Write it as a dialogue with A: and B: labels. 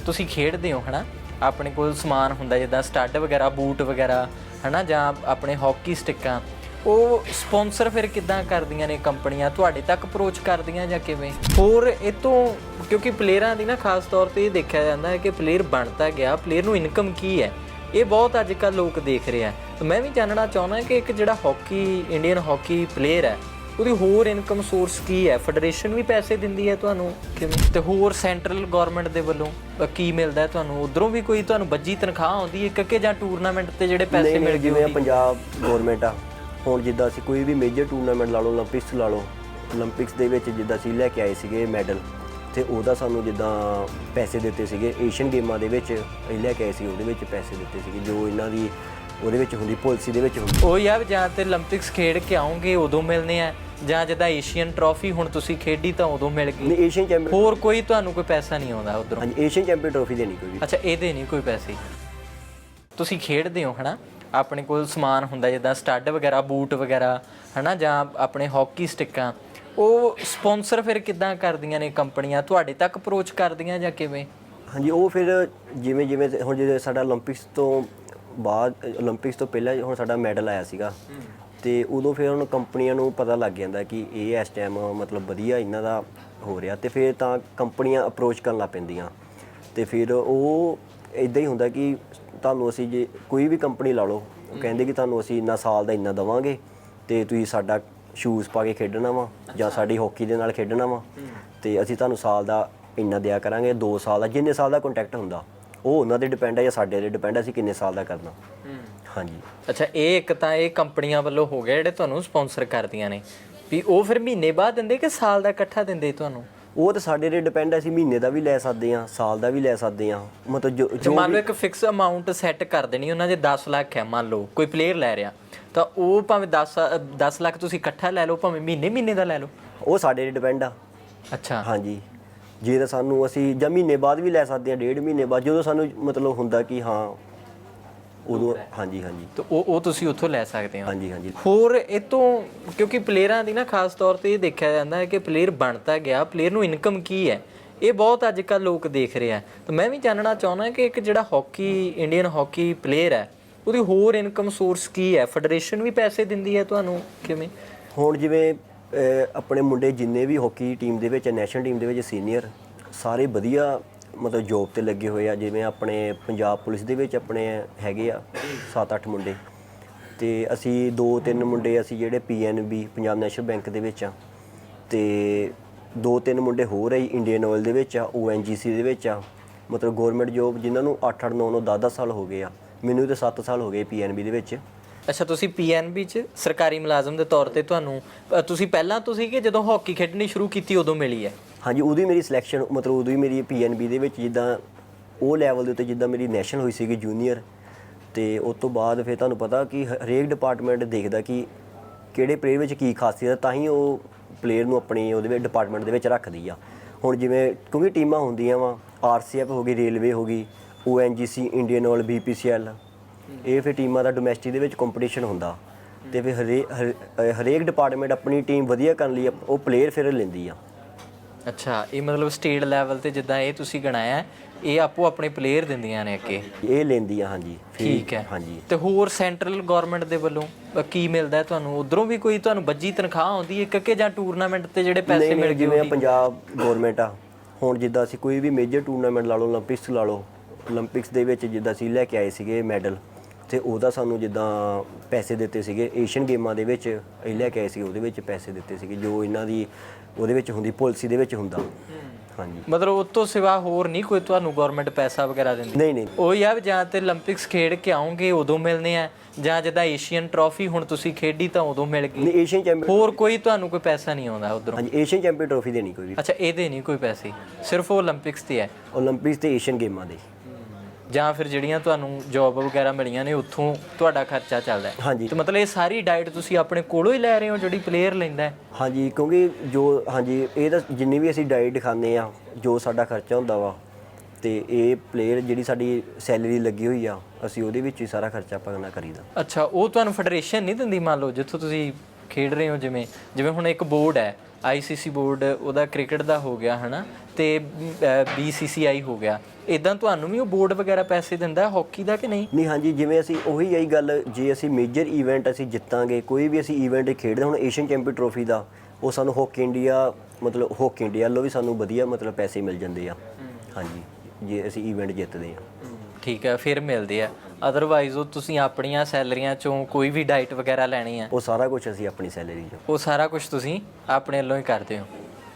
A: ਤੁਸੀਂ ਖੇਡਦੇ ਹੋ, ਹਨਾ? ਆਪਣੇ ਕੋਲ ਸਮਾਨ ਹੁੰਦਾ, ਜਿੱਦਾਂ ਸਟੱਡ ਵਗੈਰਾ, ਬੂਟ ਵਗੈਰਾ, ਹਨਾ? ਜਾਂ ਆਪਣੇ ਹਾਕੀ ਸਟਿੱਕਾਂ। ਉਹ ਸਪਾਂਸਰ ਫਿਰ ਕਿੱਦਾਂ ਕਰਦੀਆਂ ਨੇ ਕੰਪਨੀਆਂ? ਤੁਹਾਡੇ ਤੱਕ ਅਪਰੋਚ ਕਰਦੀਆਂ ਜਾਂ ਕਿਵੇਂ? ਹੋਰ ਇਹ ਤੋਂ, ਕਿਉਂਕਿ ਪਲੇਅਰਾਂ ਦੀ ਨਾ ਖਾਸ ਤੌਰ ਤੇ ਇਹ ਦੇਖਿਆ ਜਾਂਦਾ ਹੈ ਕਿ ਪਲੇਅਰ ਬਣਦਾ ਗਿਆ ਪਲੇਅਰ ਨੂੰ ਇਨਕਮ ਕੀ ਹੈ? ਇਹ ਬਹੁਤ ਅੱਜ ਕੱਲ੍ਹ ਲੋਕ ਦੇਖ ਰਹੇ ਆ। ਮੈਂ ਵੀ ਜਾਣਨਾ ਚਾਹੁੰਦਾ ਕਿ ਇੱਕ ਜਿਹੜਾ ਹਾਕੀ ਇੰਡੀਅਨ ਹਾਕੀ ਪਲੇਅਰ ਹੈ ਉਹਦੀ ਹੋਰ ਇਨਕਮ ਸੋਰਸ ਕੀ ਹੈ? ਫੈਡਰੇਸ਼ਨ ਵੀ ਪੈਸੇ ਦਿੰਦੀ ਹੈ ਤੁਹਾਨੂੰ? ਕਿਵੇਂ? ਤੇ ਹੋਰ ਸੈਂਟਰਲ ਗਵਰਨਮੈਂਟ ਦੇ ਵੱਲੋਂ ਕੀ ਮਿਲਦਾ ਹੈ ਤੁਹਾਨੂੰ? ਉਧਰੋਂ ਵੀ ਕੋਈ ਤੁਹਾਨੂੰ ਬੱਜੀ ਤਨਖਾਹ ਆਉਂਦੀ ਹੈ? ਕਿਉਂਕਿ ਜਾਂ ਟੂਰਨਾਮੈਂਟ ਤੇ ਜਿਹੜੇ ਪੈਸੇ ਮਿਲ ਗਏ
B: ਜਿਵੇਂ ਆ ਪੰਜਾਬ ਗਵਰਨਮੈਂਟ ਆ ਹੁਣ ਜਿੱਦਾਂ ਅਸੀਂ ਕੋਈ ਵੀ ਮੇਜਰ ਟੂਰਨਾਮੈਂਟ ਲਾ ਲਓ 올림픽ਸ ਲਾ ਲਓ 올림픽ਸ ਦੇ ਵਿੱਚ ਜਿੱਦਾਂ ਅਸੀਂ ਲੈ ਕੇ ਆਏ ਸੀਗੇ ਮੈਡਲ ਤੇ ਉਹਦਾ ਸਾਨੂੰ ਜਿੱਦਾਂ ਪੈਸੇ ਦਿੱਤੇ ਸੀਗੇ ਏਸ਼ੀਅਨ ਗੇਮਾਂ ਦੇ ਵਿੱਚ ਅਸੀਂ ਲੈ ਕੇ ਆਏ ਸੀ ਉਹਦੇ ਵਿੱਚ ਪੈਸੇ ਦਿੱਤੇ ਸੀਗੇ ਜੋ ਇਹਨਾਂ ਦੀ ਉਹਦੇ ਵਿੱਚ ਹੁੰਦੀ ਪਾਲਿਸੀ ਦੇ ਵਿੱਚ ਹੁੰਦੀ।
A: ਉਹ ਯਾਰ ਜਾਂ ਤੇ 올림픽ਸ ਖੇਡ ਕੇ ਆਉਂਗੇ ਉਦੋਂ ਮਿਲਨੇ ਆ। ਜਾਂ ਜਦਾਂ ਏਸ਼ੀਅਨ ਟਰੋਫੀ ਹੁਣ ਤੁਸੀਂ ਖੇਡੀ ਤਾਂ ਉਦੋਂ ਮਿਲ ਗਈ।
B: ਏਸ਼ੀਅਨ ਚੈਂਪੀਅਨ
A: ਹੋਰ ਕੋਈ ਤੁਹਾਨੂੰ ਕੋਈ ਪੈਸਾ ਨਹੀਂ ਆਉਂਦਾ ਉਧਰੋਂ?
B: ਹਾਂਜੀ ਏਸ਼ੀਅਨ ਚੈਂਪੀਅਨ ਟਰੋਫੀ ਦੇ ਨਹੀਂ ਕੋਈ
A: ਅੱਛਾ ਇਹਦੇ ਨਹੀਂ ਕੋਈ ਪੈਸੇ। ਤੁਸੀਂ ਖੇਡਦੇ ਹੋ ਹਨਾ? ਆਪਣੇ ਕੋਲ ਸਮਾਨ ਹੁੰਦਾ ਜਿੱਦਾਂ ਸਟੱਡ ਵਗੈਰਾ ਬੂਟ ਵਗੈਰਾ ਹਨਾ? ਜਾਂ ਆਪਣੇ ਹਾਕੀ ਸਟਿੱਕਾਂ ਉਹ ਸਪਾਂਸਰ ਫਿਰ ਕਿਦਾਂ ਕਰਦੀਆਂ ਨੇ ਕੰਪਨੀਆਂ? ਤੁਹਾਡੇ ਤੱਕ ਅਪਰੋਚ ਕਰਦੀਆਂ ਜਾਂ ਕਿਵੇਂ?
B: ਹਾਂਜੀ ਉਹ ਫਿਰ ਜਿਵੇਂ ਜਿਵੇਂ ਹੁਣ ਜੇ ਸਾਡਾ 올림픽ਸ ਤੋਂ ਬਾਅਦ 올림픽ਸ ਤੋਂ ਪਹਿਲਾਂ ਹੁਣ ਸਾਡਾ ਮੈਡਲ ਆਇਆ ਸੀਗਾ। ਤੇ ਉਦੋਂ ਫਿਰ ਹੁਣ ਕੰਪਨੀਆਂ ਨੂੰ ਪਤਾ ਲੱਗ ਜਾਂਦਾ ਕਿ ਇਹ ਇਸ ਟਾਈਮ ਮਤਲਬ ਵਧੀਆ ਇਹਨਾਂ ਦਾ ਹੋ ਰਿਹਾ। ਤੇ ਫਿਰ ਤਾਂ ਕੰਪਨੀਆਂ ਅਪਰੋਚ ਕਰਨ ਲੱਗ ਪੈਂਦੀਆਂ। ਤੇ ਫਿਰ ਉਹ ਇਦਾਂ ਹੀ ਹੁੰਦਾ ਕਿ ਤੁਹਾਨੂੰ ਅਸੀਂ ਜੇ ਕੋਈ ਵੀ ਕੰਪਨੀ ਲਾ ਲਓ ਉਹ ਕਹਿੰਦੇ ਕਿ ਤੁਹਾਨੂੰ ਅਸੀਂ ਇੰਨਾ ਸਾਲ ਦਾ ਇੰਨਾ ਦਵਾਂਗੇ ਤੇ ਤੁਸੀਂ ਸਾਡਾ ਸ਼ੂਜ਼ ਪਾ ਕੇ ਖੇਡਣਾ ਵਾ ਜਾਂ ਸਾਡੀ ਹਾਕੀ ਦੇ ਨਾਲ ਖੇਡਣਾ ਵਾ। ਤੇ ਅਸੀਂ ਤੁਹਾਨੂੰ ਸਾਲ ਦਾ ਇੰਨਾ ਦਿਆ ਕਰਾਂਗੇ 2 ਸਾਲ ਦਾ ਜਿੰਨੇ ਸਾਲ ਦਾ ਕੰਟਰੈਕਟ ਹੁੰਦਾ। ਉਹ ਉਹਨਾਂ ਦੇ ਡਿਪੈਂਡ ਹੈ ਜਾਂ ਸਾਡੇ ਤੇ ਡਿਪੈਂਡ ਹੈ ਅਸੀਂ ਕਿੰਨੇ ਸਾਲ ਦਾ ਕਰਨਾ। ਹਾਂਜੀ।
A: ਅੱਛਾ ਇਹ ਇੱਕ ਤਾਂ ਇਹ ਕੰਪਨੀਆਂ ਵੱਲੋਂ ਹੋ ਗਿਆ ਜਿਹੜੇ ਤੁਹਾਨੂੰ ਸਪਾਂਸਰ ਕਰਦੀਆਂ ਨੇ। ਵੀ ਉਹ ਫਿਰ ਮਹੀਨੇ ਬਾਅਦ ਦਿੰਦੇ ਕਿ ਸਾਲ ਦਾ ਇਕੱਠਾ ਦਿੰਦੇ ਤੁਹਾਨੂੰ?
B: ਉਹ ਤਾਂ ਸਾਡੇ ਤੇ ਡਿਪੈਂਡ ਹੈ ਅਸੀਂ ਮਹੀਨੇ ਦਾ ਵੀ ਲੈ ਸਕਦੇ ਹਾਂ ਸਾਲ ਦਾ ਵੀ ਲੈ ਸਕਦੇ ਹਾਂ। ਮਤਲਬ ਜੋ
A: ਜੇ
B: ਜੋ
A: ਮੰਨ ਲਓ ਇੱਕ ਫਿਕਸ ਅਮਾਉਂਟ ਸੈੱਟ ਕਰ ਦੇਣੀ ਉਹਨਾਂ ਦੇ 10 ਲੱਖ ਹੈ ਮੰਨ ਲਓ ਕੋਈ ਪਲੇਅਰ ਲੈ ਰਿਹਾ। ਤਾਂ ਉਹ ਭਾਵੇਂ 10 10 ਲੱਖ ਤੁਸੀਂ ਇਕੱਠਾ ਲੈ ਲਓ ਭਾਵੇਂ ਮਹੀਨੇ ਮਹੀਨੇ ਦਾ ਲੈ ਲਓ।
B: ਉਹ ਸਾਡੇ ਤੇ ਡਿਪੈਂਡ ਆ।
A: ਅੱਛਾ।
B: ਹਾਂਜੀ। ਜੇ ਤਾਂ ਸਾਨੂੰ ਅਸੀਂ ਜਾਂ ਮਹੀਨੇ ਬਾਅਦ ਵੀ ਲੈ ਸਕਦੇ ਹਾਂ ਡੇਢ ਮਹੀਨੇ ਬਾਅਦ ਜਦੋਂ ਸਾਨੂੰ ਮਤਲਬ ਹੁੰਦਾ ਕਿ ਹਾਂ ਉਦੋਂ ਹਾਂਜੀ ਹਾਂਜੀ।
A: ਤੇ ਉਹ ਉਹ ਤੁਸੀਂ ਉੱਥੋਂ ਲੈ ਸਕਦੇ ਹੋ।
B: ਹਾਂਜੀ ਹਾਂਜੀ।
A: ਹੋਰ ਇਹ ਤੋਂ ਕਿਉਂਕਿ ਪਲੇਅਰਾਂ ਦੀ ਨਾ ਖਾਸ ਤੌਰ ਤੇ ਇਹ ਦੇਖਿਆ ਜਾਂਦਾ ਹੈ ਕਿ ਪਲੇਅਰ ਬਣਦਾ ਗਿਆ ਪਲੇਅਰ ਨੂੰ ਇਨਕਮ ਕੀ ਹੈ? ਇਹ ਬਹੁਤ ਅੱਜ ਕੱਲ੍ਹ ਲੋਕ ਦੇਖ ਰਹੇ ਆ। ਤਾਂ ਮੈਂ ਵੀ ਜਾਣਨਾ ਚਾਹੁੰਦਾ ਕਿ ਇੱਕ ਜਿਹੜਾ ਹਾਕੀ ਇੰਡੀਅਨ ਹਾਕੀ ਪਲੇਅਰ ਹੈ ਉਹਦੀ ਹੋਰ ਇਨਕਮ ਸੋਰਸ ਕੀ ਹੈ? ਫੈਡਰੇਸ਼ਨ ਵੀ ਪੈਸੇ ਦਿੰਦੀ ਹੈ ਤੁਹਾਨੂੰ ਕਿਵੇਂ?
B: ਹੁਣ ਜਿਵੇਂ ਆਪਣੇ ਮੁੰਡੇ ਜਿੰਨੇ ਵੀ ਹਾਕੀ ਟੀਮ ਦੇ ਵਿੱਚ, ਨੈਸ਼ਨਲ ਟੀਮ ਦੇ ਵਿੱਚ ਸੀਨੀਅਰ, ਸਾਰੇ ਵਧੀਆ ਮਤਲਬ ਜੋਬ ਤੇ ਲੱਗੇ ਹੋਏ ਆ। ਜਿਵੇਂ ਆਪਣੇ ਪੰਜਾਬ ਪੁਲਿਸ ਦੇ ਵਿੱਚ ਆਪਣੇ ਹੈਗੇ ਆ 7-8 ਮੁੰਡੇ। ਤੇ ਅਸੀਂ ਦੋ ਤਿੰਨ ਮੁੰਡੇ ਅਸੀਂ ਜਿਹੜੇ ਪੀਐਨਬੀ ਪੰਜਾਬ ਨੈਸ਼ਨਲ ਬੈਂਕ ਦੇ ਵਿੱਚ ਆ। ਤੇ ਦੋ ਤਿੰਨ ਮੁੰਡੇ ਹੋਰ ਆ ਇੰਡੀਅਨ ਆਇਲ ਦੇ ਵਿੱਚ ਆ ਓਐਨਜੀਸੀ ਦੇ ਵਿੱਚ ਆ। ਮਤਲਬ ਗਵਰਨਮੈਂਟ ਜੋਬ ਜਿਨ੍ਹਾਂ ਨੂੰ 8-8 9-9 10-10 ਸਾਲ ਹੋ ਗਏ ਆ। ਮੈਨੂੰ ਤੇ 7 ਸਾਲ ਹੋ ਗਏ ਪੀਐਨਬੀ ਦੇ ਵਿੱਚ।
A: ਅੱਛਾ ਤੁਸੀਂ ਪੀਐਨਬੀ ਚ ਸਰਕਾਰੀ ਮੁਲਾਜ਼ਮ ਦੇ ਤੌਰ ਤੇ ਤੁਹਾਨੂੰ ਅ, ਤੁਸੀਂ ਪਹਿਲਾਂ ਤੋਂ ਸੀ ਕਿ ਜਦੋਂ ਹਾਕੀ ਖੇਡਣੀ ਸ਼ੁਰੂ ਕੀਤੀ ਉਦੋਂ ਮਿਲੀ ਹੈ?
B: ਹਾਂਜੀ ਉਦੋਂ ਹੀ ਮੇਰੀ ਸਿਲੈਕਸ਼ਨ ਮਤਲਬ ਉਦੋਂ ਹੀ ਮੇਰੀ ਪੀਐਨਬੀ ਦੇ ਵਿੱਚ ਜਿੱਦਾਂ ਉਹ ਲੈਵਲ ਦੇ ਉੱਤੇ ਜਿੱਦਾਂ ਮੇਰੀ ਨੈਸ਼ਨਲ ਹੋਈ ਸੀਗੀ ਜੂਨੀਅਰ ਤੇ ਉਸ ਤੋਂ ਬਾਅਦ ਫਿਰ ਤੁਹਾਨੂੰ ਪਤਾ ਕਿ ਹ- ਹਰੇਕ ਡਿਪਾਰਟਮੈਂਟ ਦੇਖਦਾ ਕਿ ਕਿਹੜੇ ਪਲੇਅਰ ਵਿੱਚ ਕੀ ਖਾਸੀਅਤ ਹੈ ਤਾਂ ਹੀ ਉਹ ਪਲੇਅਰ ਨੂੰ ਆਪਣੀ ਉਹਦੇ ਵਿੱਚ ਡਿਪਾਰਟਮੈਂਟ ਦੇ ਵਿੱਚ ਰੱਖਦੀ ਆ। ਹੁਣ ਜਿਵੇਂ ਕਿਉਂਕਿ ਟੀਮਾਂ ਹੁੰਦੀਆਂ ਵਾ ਆਰਸੀਐਫ ਹੋ ਗਈ ਰੇਲਵੇ ਹੋ ਗਈ ਓਐਨਜੀਸੀ ਇੰਡੀਅਨ ਆਇਲ ਬੀਪੀਸੀਐਲ ਇਹ ਫਿਰ ਟੀਮਾਂ ਦਾ ਡੋਮੈਸਟਿਕ ਦੇ ਵਿੱਚ ਕੰਪੀਟੀਸ਼ਨ ਹੁੰਦਾ। ਤੇ ਫਿਰ ਹਰੇ- ਹਰ- ਹਰੇਕ ਡਿਪਾਰਟਮੈਂਟ ਆਪਣੀ ਟੀਮ ਵਧੀਆ ਕਰਨ ਲਈ ਉਹ ਪਲੇਅਰ ਫਿਰ ਲੈਂਦੀ ਆ।
A: ਅੱਛਾ ਇਹ ਮਤਲਬ ਸਟੇਟ ਲੈਵਲ ਤੇ ਜਿੱਦਾਂ ਇਹ ਤੁਸੀਂ ਗਣਾਇਆ ਇਹ ਆਪੋ ਆਪਣੇ ਪਲੇਅਰ ਦਿੰਦੀਆਂ ਨੇ ਅੱਗੇ?
B: ਇਹ ਲੈਂਦੀ ਆ ਹਾਂਜੀ।
A: ਠੀਕ ਹੈ।
B: ਹਾਂਜੀ।
A: ਤੇ ਹੋਰ ਸੈਂਟਰਲ ਗਵਰਨਮੈਂਟ ਦੇ ਵੱਲੋਂ ਕੀ ਮਿਲਦਾ ਤੁਹਾਨੂੰ? ਉਧਰੋਂ ਵੀ ਕੋਈ ਤੁਹਾਨੂੰ ਬੱਜੀ ਤਨਖਾਹ ਆਉਂਦੀ ਹੈ ਕਿ- ਜਾਂ ਟੂਰਨਾਮੈਂਟ ਤੇ ਜਿਹੜੇ ਪੈਸੇ ਮਿਲ
B: ਨਹੀਂ
A: ਗਏ
B: ਜਿਵੇਂ ਪੰਜਾਬ ਗਵਰਨਮੈਂਟ ਆ ਹੁਣ ਜਿੱਦਾਂ ਅਸੀਂ ਕੋਈ ਵੀ ਮੇਜਰ ਟੂਰਨਾਮੈਂਟ ਲਾ ਲਓ 올림픽ਸ ਲਾ ਲਓ 올림픽ਸ ਦੇ ਵਿੱਚ ਜਿੱਦਾਂ ਅਸੀਂ ਲੈ ਕੇ ਆਏ ਸੀਗੇ ਮੈਡਲ ਤੇ ਉਹਦਾ ਸਾਨੂੰ ਜਿੱਦਾਂ ਪੈਸੇ ਦਿੱਤੇ ਸੀਗੇ ਏਸ਼ੀਅਨ ਗੇਮਾਂ ਦੇ ਵਿੱਚ ਇਹ ਲੈ ਕੇ ਆਏ ਸੀ ਉਹਦੇ ਵਿੱਚ ਪੈਸੇ ਦਿੱਤੇ ਸੀਗੇ ਜੋ ਇਹਨਾਂ ਦੀ ਉਹਦੇ ਵਿੱਚ ਹੁੰਦੀ ਪਾਲਿਸੀ ਦੇ ਵਿੱਚ ਹੁੰਦਾ। ਹਾਂਜੀ।
A: ਮਤਲਬ ਉਸ ਤੋਂ ਸਿਵਾ ਹੋਰ ਨਹੀਂ ਕੋਈ ਤੁਹਾਨੂੰ ਗਵਰਨਮੈਂਟ ਪੈਸਾ ਵਗੈਰਾ ਦਿੰਦੀ?
B: ਨਹੀਂ ਨਹੀਂ।
A: ਉਹ ਯਾਰ ਜਾਂ ਤੇ 올림픽ਸ ਖੇਡ ਕੇ ਆਉਂਗੇ ਉਦੋਂ ਮਿਲਨੇ ਆ ਜਾਂ ਜਿੱਦਾਂ ਏਸ਼ੀਅਨ ਟਰੋਫੀ ਹੁਣ ਤੁਸੀਂ ਖੇਡੀ ਤਾਂ ਉਦੋਂ ਮਿਲ ਗਈ।
B: ਨਹੀਂ ਏਸ਼ੀਅਨ ਚੈਂਪੀਅਨ
A: ਹੋਰ ਕੋਈ ਤੁਹਾਨੂੰ ਕੋਈ ਪੈਸਾ ਨਹੀਂ ਆਉਂਦਾ ਉਧਰੋਂ?
B: ਹਾਂਜੀ ਏਸ਼ੀਅਨ ਚੈਂਪੀਅਨ ਟਰੋਫੀ ਦੇਣੀ ਕੋਈ ਵੀ।
A: ਅੱਛਾ ਇਹਦੇ ਨਹੀਂ ਕੋਈ ਪੈਸੇ ਸਿਰਫ ਉਹ 올림픽ਸ ਤੇ ਹੈ।
B: 올림픽ਸ ਤੇ ਏਸ਼ੀਅਨ ਗੇਮਾਂ ਦੇ।
A: ਜਾਂ ਫਿਰ ਜਿਹੜੀਆਂ ਤੁਹਾਨੂੰ ਜੌਬ ਵਗੈਰਾ ਮਿਲੀਆਂ ਨੇ ਉੱਥੋਂ ਤੁਹਾਡਾ ਖਰਚਾ ਚੱਲਦਾ ਹੈ।
B: ਹਾਂਜੀ।
A: ਤੇ ਮਤਲਬ ਇਹ ਸਾਰੀ ਡਾਈਟ ਤੁਸੀਂ ਆਪਣੇ ਕੋਲੋਂ ਹੀ ਲੈ ਰਹੇ ਹੋ ਜਿਹੜੀ ਪਲੇਅਰ ਲੈਂਦਾ ਹੈ?
B: ਹਾਂਜੀ ਕਿਉਂਕਿ ਜੋ ਹਾਂਜੀ ਇਹ ਤਾਂ ਜਿੰਨੀ ਵੀ ਅਸੀਂ ਡਾਈਟ ਖਾਂਦੇ ਆ ਜੋ ਸਾਡਾ ਖਰਚਾ ਹੁੰਦਾ ਵਾ ਤੇ ਇਹ ਪਲੇਅਰ ਜਿਹੜੀ ਸਾਡੀ ਸੈਲਰੀ ਲੱਗੀ ਹੋਈ ਆ ਅਸੀਂ ਉਹਦੇ ਵਿੱਚ ਹੀ ਸਾਰਾ ਖਰਚਾ ਪਗਣਾ ਕਰੀਦਾ।
A: ਅੱਛਾ ਉਹ ਤੁਹਾਨੂੰ ਫੈਡਰੇਸ਼ਨ ਨਹੀਂ ਦਿੰਦੀ ਮੰਨ ਲਓ ਜਿੱਥੋਂ ਤੁਸੀਂ ਖੇਡ ਰਹੇ ਹੋ ਜਿਵੇਂ ਜਿਵੇਂ ਹੁਣ ਇੱਕ ਬੋਰਡ ਹੈ ਆਈਸੀਸੀ ਬੋਰਡ ਉਹਦਾ ਕ੍ਰਿਕਟ ਦਾ ਹੋ ਗਿਆ ਹਨਾ ਤੇ ਬੀਸੀਸੀਆਈ ਹੋ ਗਿਆ। ਇਦਾਂ ਤੁਹਾਨੂੰ ਵੀ ਉਹ ਬੋਰਡ ਵਗੈਰਾ ਪੈਸੇ ਦਿੰਦਾ ਹਾਕੀ ਦਾ ਕਿ ਨਹੀਂ?
B: ਨਹੀਂ ਹਾਂਜੀ ਜਿਵੇਂ ਅਸੀਂ ਉਹੀ ਆਈ ਗੱਲ ਜੇ ਅਸੀਂ ਮੇਜਰ ਇਵੈਂਟ ਅਸੀਂ ਜਿੱਤਾਂਗੇ ਕੋਈ ਵੀ ਅਸੀਂ ਇਵੈਂਟ ਖੇਡਦੇ ਹੁਣ ਏਸ਼ੀਅਨ ਚੈਂਪੀਅਨ ਟਰੋਫੀ ਦਾ ਉਹ ਸਾਨੂੰ ਹਾਕੀ ਇੰਡੀਆ ਮਤਲਬ ਹਾਕੀ ਇੰਡੀਆ ਵੱਲੋਂ ਵੀ ਸਾਨੂੰ ਵਧੀਆ ਮਤਲਬ ਪੈਸੇ ਮਿਲ ਜਾਂਦੇ ਆ। ਹਾਂਜੀ ਜੇ ਅਸੀਂ ਇਵੈਂਟ ਜਿੱਤਦੇ ਆ
A: ਠੀਕ ਹੈ ਫਿਰ ਮਿਲਦੇ ਆ। ਅਦਰਵਾਈਜ਼ ਉਹ ਤੁਸੀਂ ਆਪਣੀਆਂ ਸੈਲਰੀਆਂ ਚੋਂ ਕੋਈ ਵੀ ਡਾਈਟ ਵਗੈਰਾ ਲੈਣੀ ਆ
B: ਉਹ ਸਾਰਾ ਕੁਝ ਅਸੀਂ ਆਪਣੀ ਸੈਲਰੀ 'ਚੋਂ।
A: ਉਹ ਸਾਰਾ ਕੁਝ ਤੁਸੀਂ ਆਪਣੇ ਵੱਲੋਂ ਹੀ ਕਰਦੇ ਹੋ।